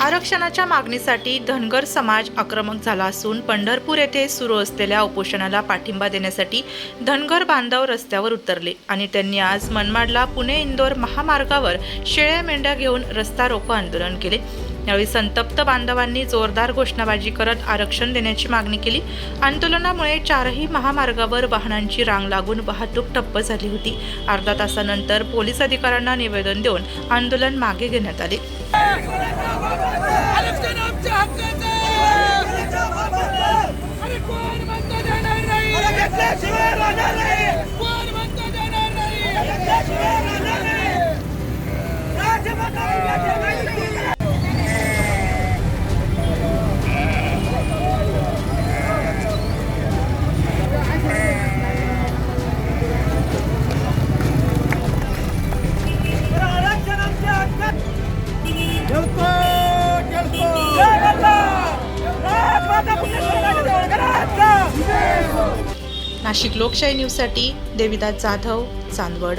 आरक्षणाच्या मागणीसाठी धनगर समाज आक्रमक झाला असून पंढरपूर येथे सुरू असलेल्या उपोषणाला पाठिंबा देण्यासाठी धनगर बांधव रस्त्यावर उतरले आणि त्यांनी आज मनमाडला पुणे इंदोर महामार्गावर शेळ्या मेंढ्या घेऊन रस्ता रोको आंदोलन केले. यावेळी संतप्त बांधवांनी जोरदार घोषणाबाजी करत आरक्षण देण्याची मागणी केली. आंदोलनामुळे चारही महामार्गावर वाहनांची रांग लागून वाहतूक ठप्प झाली होती. अर्धा तासानंतर पोलीस अधिकाऱ्यांना निवेदन देऊन आंदोलन मागे घेण्यात आले. 快快快！नाशिक लोकशाही न्यूजसाठी देविदास जाधव चांदवड.